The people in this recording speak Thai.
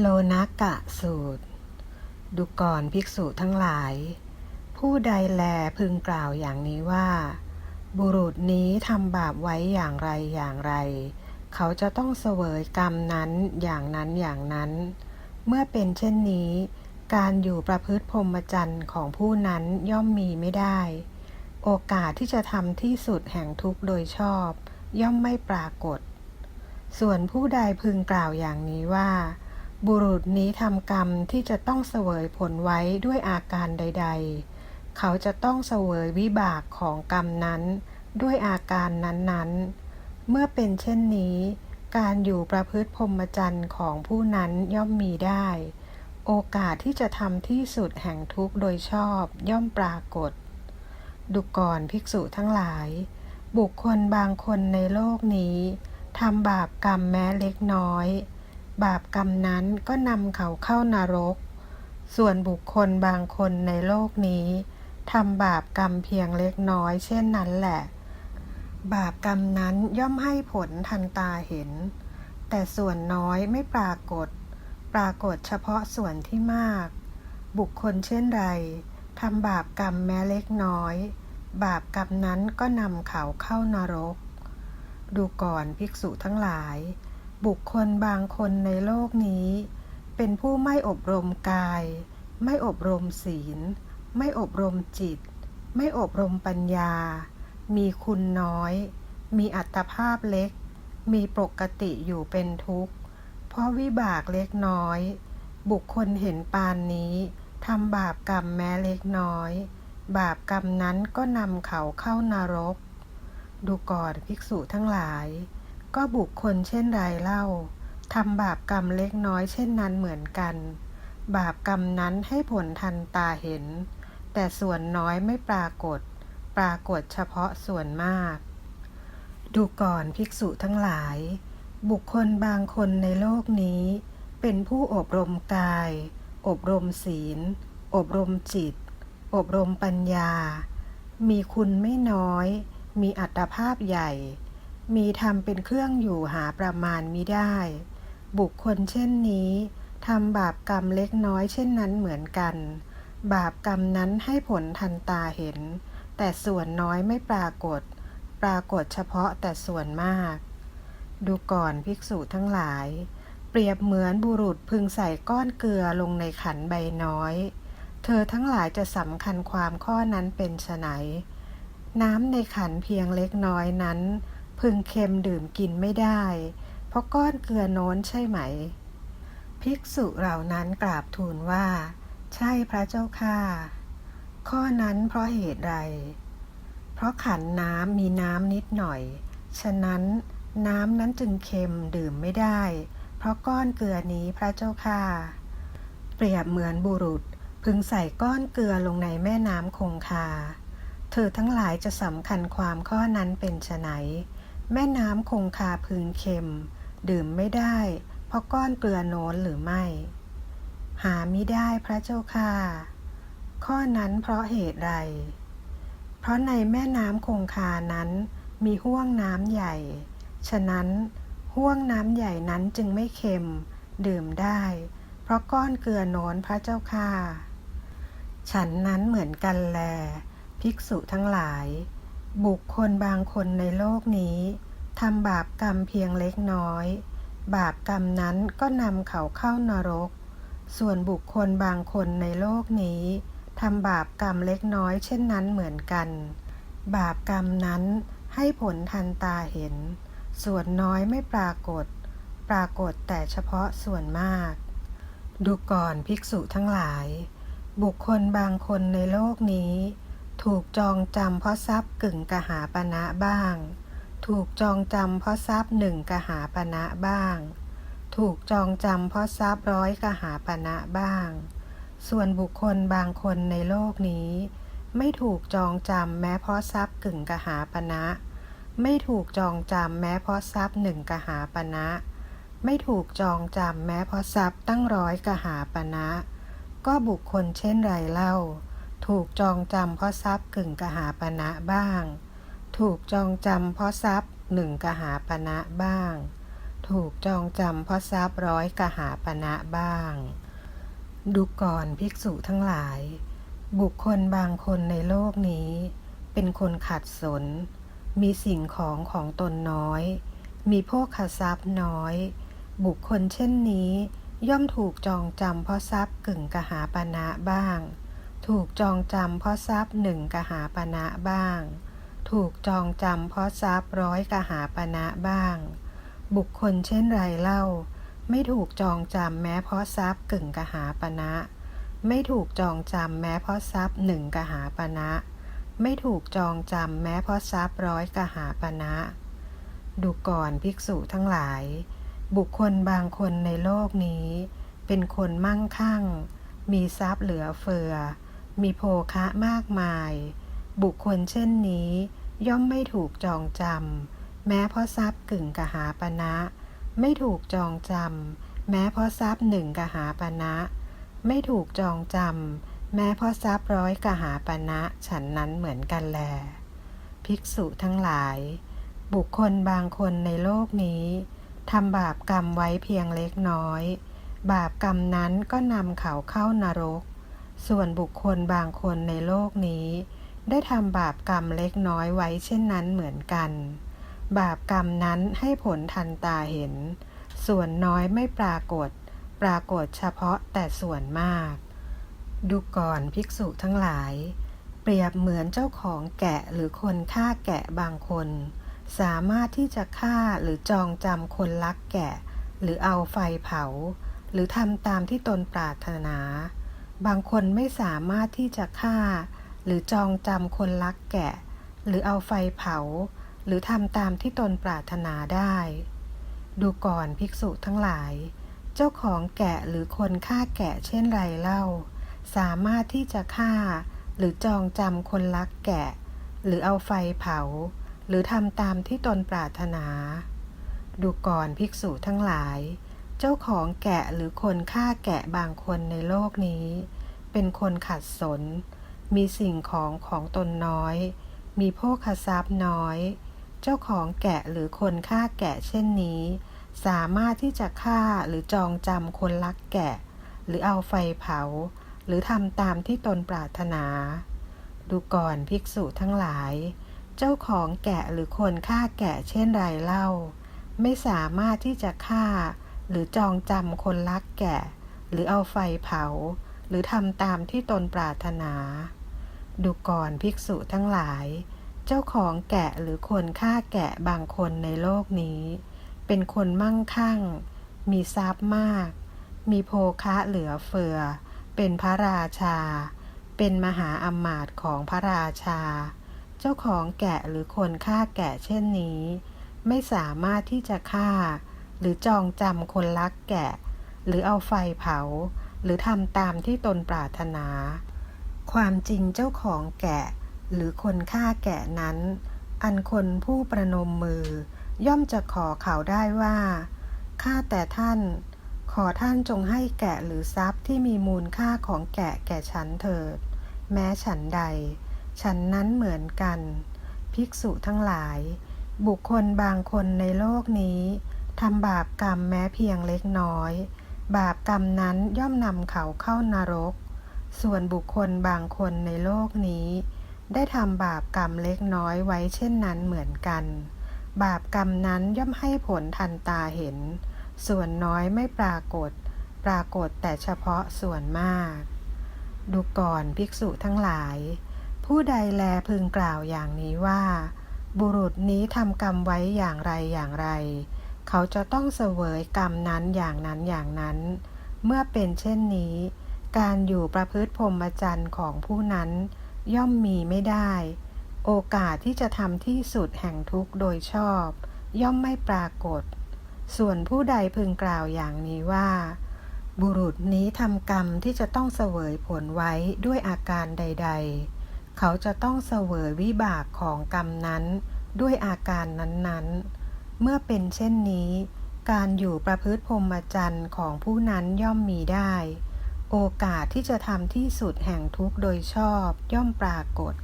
โลนักกะสูตร ดูก่อนภิกษุทั้งหลาย ผู้ใดแลพึงกล่าวอย่างนี้ว่า บุรุษนี้ทำบาปไว้อย่างไรอย่างไร เขาจะต้องเสวยกรรมนั้นอย่างนั้นอย่างนั้น เมื่อเป็นเช่นนี้ การอยู่ประพฤติพรหมจรรย์ของผู้นั้นย่อมมีไม่ได้ โอกาสที่จะทำที่สุดแห่งทุกข์โดยชอบ ย่อมไม่ปรากฏ ส่วนผู้ใดพึงกล่าวอย่างนี้ว่า บุรุษนี้ทำกรรมที่จะต้องเสวยผลไว้ด้วยอาการใด ๆ เขาจะต้องเสวยวิบากของกรรมนั้น ด้วยอาการนั้นๆ เมื่อเป็นเช่นนี้ การอยู่ประพฤติพรหมจรรย์ของผู้นั้นย่อมมีได้ โอกาสที่จะทำที่สุดแห่งทุกข์โดยชอบย่อมปรากฏดูก่อนภิกษุทั้งหลาย บุคคลบางคนในโลกนี้ทำบาปกรรมแม้เล็กน้อย บาปกรรมนั้นก็นำเขาเข้านรก ส่วนบุคคลบางคนในโลกนี้ทำบาปกรรมเพียงเล็กน้อยเช่นนั้นแหละ บาปกรรมนั้นย่อมให้ผลทันตาเห็น แต่ส่วนน้อยไม่ปรากฏ ปรากฏเฉพาะส่วนที่มาก บุคคลเช่นไรทำบาปกรรมแม้เล็กน้อย บาปกรรมนั้นก็นำเขาเข้านรก ดูก่อนภิกษุทั้งหลาย บุคคลบางคนในโลกนี้ เป็นผู้ไม่อบรมกาย ไม่อบรมศีล ไม่อบรมจิต ไม่อบรมปัญญา มีคุณน้อย มีอัตภาพเล็ก มีปกติอยู่เป็นทุกข์ เพราะวิบากเล็กน้อย บุคคลเห็นปานนี้ทำบาปกรรมแม้เล็กน้อย บาปกรรมนั้นก็นำเขาเข้านรก ดูก่อนภิกษุทั้งหลาย ก็บุคคลเช่นไรเล่าทำบาปกรรมเล็กน้อยเช่นนั้นเหมือนกัน บาปกรรมนั้นให้ผลทันตาเห็น แต่ส่วนน้อยไม่ปรากฏ ปรากฏเฉพาะส่วนมาก ดูก่อนภิกษุทั้งหลาย บุคคลบางคนในโลกนี้ เป็นผู้อบรมกาย อบรมศีล อบรมจิต อบรมปัญญา มีคุณไม่น้อย มีอัตภาพใหญ่ มีธรรมเป็นเครื่องอยู่หาประมาณมิได้ บุคคลเช่นนี้ทำบาปกรรมเล็กน้อยเช่นนั้นเหมือนกัน บาปกรรมนั้นให้ผลทันตาเห็น แต่ส่วนน้อยไม่ปรากฏ ปรากฏเฉพาะแต่ส่วนมาก ดูก่อนภิกษุทั้งหลาย เปรียบเหมือนบุรุษพึงใส่ก้อนเกลือลงในขันใบน้อย เธอทั้งหลายจะสำคัญความข้อนั้นเป็นไฉนน้ำในขันเพียงเล็กน้อยนั้น พึงเค็มดื่มกินไม่ได้ เพราะก้อนเกลือโน้นใช่ไหม ภิกษุเหล่านั้นกราบทูลว่า ใช่พระเจ้าค่ะข้อนั้นเพราะเหตุใด เพราะขันน้ำมีน้ำนิดหน่อย ฉะนั้นน้ำนั้นจึงเค็มดื่มไม่ได้ เพราะก้อนเกลือนี้พระเจ้าค่ะเปรียบเหมือนบุรุษพึงใส่ก้อนเกลือลงในแม่น้ำคงคา เธอทั้งหลายจะสำคัญความข้อนั้นเป็นไฉน แม่น้ำคงคาพึงเค็ม ดื่มไม่ได้ เพราะก้อนเกลือโน้นหรือไม่ หามิได้พระเจ้าค่ะ ข้อนั้นเพราะเหตุใด เพราะในแม่น้ำคงคานั้น มีห้วงน้ำใหญ่ ฉะนั้นห้วงน้ำใหญ่นั้นจึงไม่เค็ม ดื่มได้ เพราะก้อนเกลือโน้นพระเจ้าค่ะ ฉันนั้นเหมือนกันแล ภิกษุทั้งหลาย บุคคลบางคนในโลกนี้ทำบาปกรรมเพียงเล็กน้อย บาปกรรมนั้นก็นำเขาเข้านรก ส่วนบุคคลบางคนในโลกนี้ทำบาปกรรมเล็กน้อยเช่นนั้นเหมือนกัน บาปกรรมนั้นให้ผลทันตาเห็น ส่วนน้อยไม่ปรากฏ ปรากฏแต่เฉพาะส่วนมาก ดูก่อนภิกษุทั้งหลาย บุคคลบางคนในโลกนี้ ถูกจองจำเพราะทรัพย์กึ่งกหาปณะบ้าง ถูกจองจำเพราะทรัพย์หนึ่งกหาปณะบ้าง ถูกจองจำเพราะทรัพย์ร้อยกหาปณะบ้าง ส่วนบุคคลบางคนในโลกนี้ ไม่ถูกจองจำแม้เพราะทรัพย์กึ่งกหาปณะไม่ถูกจองจำแม้เพราะทรัพย์หนึ่งกหาปณะไม่ถูกจองจำแม้เพราะทรัพย์ตั้งร้อยกหาปณะก็บุคคลเช่นไรเล่า ถูกจองจำเพราะทรัพย์กึ่งกหาปณะบ้าง ถูกจองจำเพราะทรัพย์หนึ่งกหาปณะบ้าง ถูกจองจำเพราะทรัพย์ร้อยกหาปณะบ้าง ดูก่อนภิกษุทั้งหลาย บุคคลบางคนในโลกนี้ เป็นคนขัดสน มีสิ่งของของตนน้อย มีโภคทรัพย์น้อย บุคคลเช่นนี้ ย่อมถูกจองจำเพราะทรัพย์กึ่งกหาปณะบ้าง ถูกจองจำเพราะทรัพย์หนึ่งกหาปณะบ้าง ถูกจองจำเพราะทรัพย์ร้อยกหาปณะบ้าง บุคคลเช่นไรเล่า ไม่ถูกจองจำแม้เพราะทรัพย์กึ่งกหาปณะไม่ถูกจองจำแม้เพราะทรัพย์หนึ่งกหาปณะไม่ถูกจองจำแม้เพราะทรัพย์ร้อยกหาปณะดูก่อนภิกษุทั้งหลาย บุคคลบางคนในโลกนี้ เป็นคนมั่งคั่ง มีทรัพย์เหลือเฟือ มีโภคะมากมาย บุคคลเช่นนี้ ย่อมไม่ถูกจองจำแม้เพราะทรัพย์กึ่งกหาปณะไม่ถูกจองจำแม้เพราะทรัพย์หนึ่งกหาปณะไม่ถูกจองจำแม้เพราะทรัพย์ร้อยกหาปณะฉันนั้นเหมือนกันแล ภิกษุทั้งหลาย บุคคลบางคนในโลกนี้ทำบาปกรรมไว้เพียงเล็กน้อย บาปกรรมนั้นก็นำเขาเข้านรก ส่วนบุคคลบางคนในโลกนี้ ได้ทำบาปกรรมเล็กน้อยไว้เช่นนั้นเหมือนกัน บาปกรรมนั้นให้ผลทันตาเห็น ส่วนน้อยไม่ปรากฏ ปรากฏเฉพาะแต่ส่วนมาก ดูก่อนภิกษุทั้งหลาย เปรียบเหมือนเจ้าของแกะหรือคนฆ่าแกะบางคน สามารถที่จะฆ่าหรือจองจำคนลักแกะ หรือเอาไฟเผา หรือทำตามที่ตนปรารถนา บางคนไม่สามารถที่จะฆ่า หรือจองจำคนลักแกะ หรือเอาไฟเผา หรือทำตามที่ตนปรารถนาได้ ดูก่อนภิกษุทั้งหลาย เจ้าของแกะหรือคนฆ่าแกะเช่นไรเล่า สามารถที่จะฆ่า หรือจองจำคนลักแกะ หรือเอาไฟเผา หรือทำตามที่ตนปรารถนา ดูก่อนภิกษุทั้งหลาย เจ้าของแกะหรือคนฆ่าแกะบางคนในโลกนี้ เป็นคนขัดสน มีสิ่งของของตนน้อย มีโภคทรัพย์น้อย เจ้าของแกะหรือคนฆ่าแกะเช่นนี้ สามารถที่จะฆ่าหรือจองจำคนลักแกะ หรือเอาไฟเผา หรือทำตามที่ตนปรารถนา ดูก่อนภิกษุทั้งหลาย เจ้าของแกะหรือคนฆ่าแกะเช่นไรเล่า ไม่สามารถที่จะฆ่า หรือจองจำคนลักแกะหรือเอาไฟเผา หรือทำตามที่ตนปรารถนา ดูก่อนภิกษุทั้งหลาย เจ้าของแกะหรือคนฆ่าแกะบางคนในโลกนี้ เป็นคนมั่งคั่ง มีทรัพย์มาก มีโภคะเหลือเฟือ เป็นพระราชา เป็นมหาอำมาตย์ของพระราชา เจ้าของแกะหรือคนฆ่าแกะเช่นนี้ ไม่สามารถที่จะฆ่า หรือจองจำคนลักแกะ หรือเอาไฟเผา หรือทำตามที่ตนปรารถนา ความจริงเจ้าของแกะ หรือคนฆ่าแกะนั้น อันคนผู้ประนมมือ ย่อมจะขอเขาได้ว่าข้าแต่ท่าน ขอท่านจงให้แกะหรือทรัพย์ที่มีมูลค่าของแกะแก่ฉันเถิด แม้ฉันใด ฉันนั้นเหมือนกัน ภิกษุทั้งหลาย บุคคลบางคนในโลกนี้ ทำบาปกรรมแม้เพียงเล็กน้อย บาปกรรมนั้นย่อมนำเขาเข้านรก ส่วนบุคคลบางคนในโลกนี้ ได้ทำบาปกรรมเล็กน้อยไว้เช่นนั้นเหมือนกัน บาปกรรมนั้นย่อมให้ผลทันตาเห็น ส่วนน้อยไม่ปรากฏ ปรากฏแต่เฉพาะส่วนมาก ดูก่อนภิกษุทั้งหลาย ผู้ใดแลพึงกล่าวอย่างนี้ว่า บุรุษนี้ทำกรรมไว้อย่างไรอย่างไร เขาจะต้องเสวยกรรมนั้นอย่างนั้นอย่างนั้น เมื่อเป็นเช่นนี้ การอยู่ประพฤติพรหมจรรย์ของผู้นั้น ย่อมมีไม่ได้ โอกาสที่จะทำที่สุดแห่งทุกข์โดยชอบ ย่อมไม่ปรากฏ ส่วนผู้ใดพึงกล่าวอย่างนี้ว่า บุรุษนี้ทำกรรมที่จะต้องเสวยผลไว้ด้วยอาการใด ๆ เขาจะต้องเสวยวิบากของกรรมนั้นด้วยอาการนั้นๆ เมื่อเป็นเช่นนี้ การอยู่ประพฤติพรหมจรรย์ของผู้นั้นย่อมมีได้ โอกาสที่จะทำที่สุดแห่งทุกโดยชอบย่อมปรากฏ